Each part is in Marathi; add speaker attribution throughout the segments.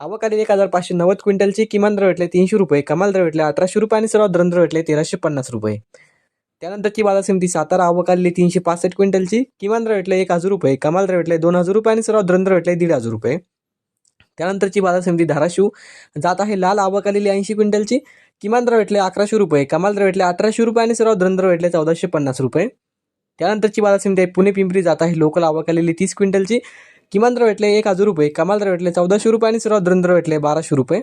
Speaker 1: आवक एक हजार पाचशे नव्वद क्विंटलची किमान दर भेटले तीनशे रुपये कमाल दर भेटले अठराशे रुपये आणि सर्वात दर भेटले तेराशे पन्नास रुपये. त्यानंतरची बाजार समिती सातारा आवक तीनशे पासष्ट क्विंटलची किमान दर भेटले एक हजार रुपये कमाल दर भेटले दोन हजार रुपये आणि सर्वात दर भेटले दीड हजार रुपये. त्यानंतरची बाजार समिती धाराशिव जात आहे लाल आवक आलेली ऐंशी क्विंटलची किमान दर भेटले अकराशे रुपये कमाल दर भेटले अठराशे रुपये आणि सर्वात दर भेटले चौदाशे पन्नास रुपये. त्यानंतरची बाजार समिती आहे पुणे पिंपरी जात आहे लोकल आवक आलेली तीस क्विंटलची किमान दर भेटले एक हजार रुपये कमाल दर भेटले चौदाशे रुपये आणि सर्वात दर भेटले बाराशे रुपये.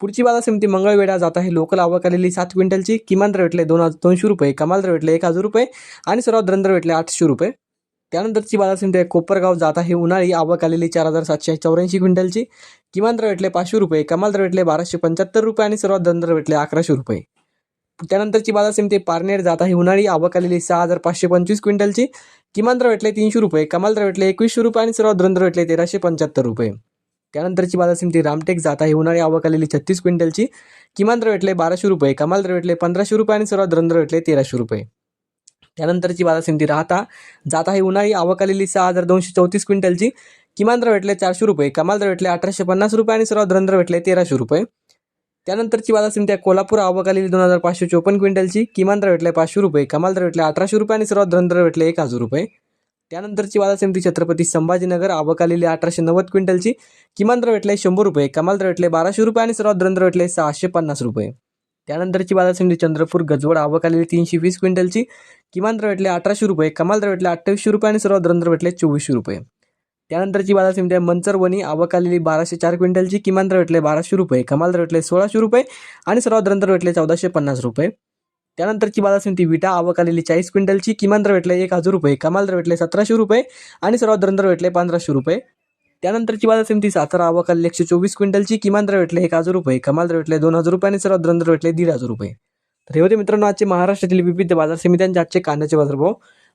Speaker 1: पुढची बाजार समिती मंगळवेढा जात आहे. लोकल आवक आलेली सात क्विंटलची किमान दर भेटले दोन हजार दोनशे रुपये कमाल दर भेटले एक हजार रुपये आणि सर्वात दर भेटले आठशे रुपये. त्यानंतरची बाजार समिती आहे कोपरगाव जात आहे. उन्हाळी आवक आलेली चार हजार सातशे चौऱ्याऐंशी क्विंटलची किमान दर भेटले पाचशे रुपये कमाल दर भेटले बाराशे पंच्याहत्तर रुपये आणि सर्वात दर भेटले अकराशे रुपये. त्यानंतरची बाजार समिती पारनेर जात आहे. उन्हाळी आवक आलेली सहा हजार पाचशे पंचवीस क्विंटलची. किमान दर भेटले तीनशे रुपये. कमाल दर भेटले एकवीसशे रुपये आणि सर्वात द्रंद्र भेटले तेराशे पंच्याहत्तर रुपये. त्यानंतरची बाजार समिती रामटेक जात आहे. उन्हाळी आवक आलेली छत्तीस क्विंटलची. किमान दर भेटले बाराशे रुपये. कमाल दर भेटले पंधराशे रुपये आणि सर्वात द्रंद्र भेटले तेराशे रुपये. त्यानंतरची बाजार समिती राहता जात आहे. उन्हाळी आवक आलेली सहा हजार दोनशे चौतीस क्विंटलची. किमान दर भेटले चारशे रुपये. कमाल दर भेटले अठराशे पन्नास रुपये आणि सर्वात द्रंद्र भेटले तेराशे रुपये. त्यानंतरची बाजार समिती आहे कोल्हापूर आवकालेली दोन हजार पाचशे चोपन्न क्विंटलची. किमान दर भेटले पाचशे रुपये कमाल दर भेटले अठराशे रुपये आणि सर्वात दर भेटले एक हजार रुपये. त्यानंतरची बाजार समिती छत्रपती संभाजीनगर आवकालेली अठराशे नव्वद क्विंटलची. किमान दर भेटले शंभर रुपये कमाल दर भेटले बाराशे रुपये आणि सर्वात दर भेटले सहाशे पन्नास रुपये. त्यानंतरची बाजार समिती चंद्रपूर गजवड आवकालेली तीनशे वीस क्विंटलची. किमान दर भेटले अठराशे रुपये कमाल दर भेटले अठ्ठावीसशे रुपये आणि सर्वात दर भेटले चोवीसशे रुपये. त्यानंतरची बाजार समिती आहे मंचरवणी आवक आलेली बाराशे चार क्विंटलची किमान दर भेटले बाराशे रुपये कमाल दर भेटले सोळाशे रुपये आणि सर्वात दर भेटले चौदाशे पन्नास रुपये. त्यानंतरची बाजार समिती विटा आवक आलेली चाळीस क्विंटलची किमान दर भेटले एक हजार रुपये कमाल दर भेटले सतराशे रुपये आणि सर्वात दर भेटले पंधराशे रुपये. त्यानंतरची बाजार समिती सातारा आवक आलेली एकशे चोवीस क्विंटलची किमान दर भेटले एक हजार रुपये कमाल दर भेटले दोन हजार रुपये आणि सर्वात दर भेटले दीड हजार रुपये. तर हे होते मित्रांनो आजचे महाराष्ट्रातील विविध बाजार समित्यांचे आजचे कांद्याचे बाजारभाव.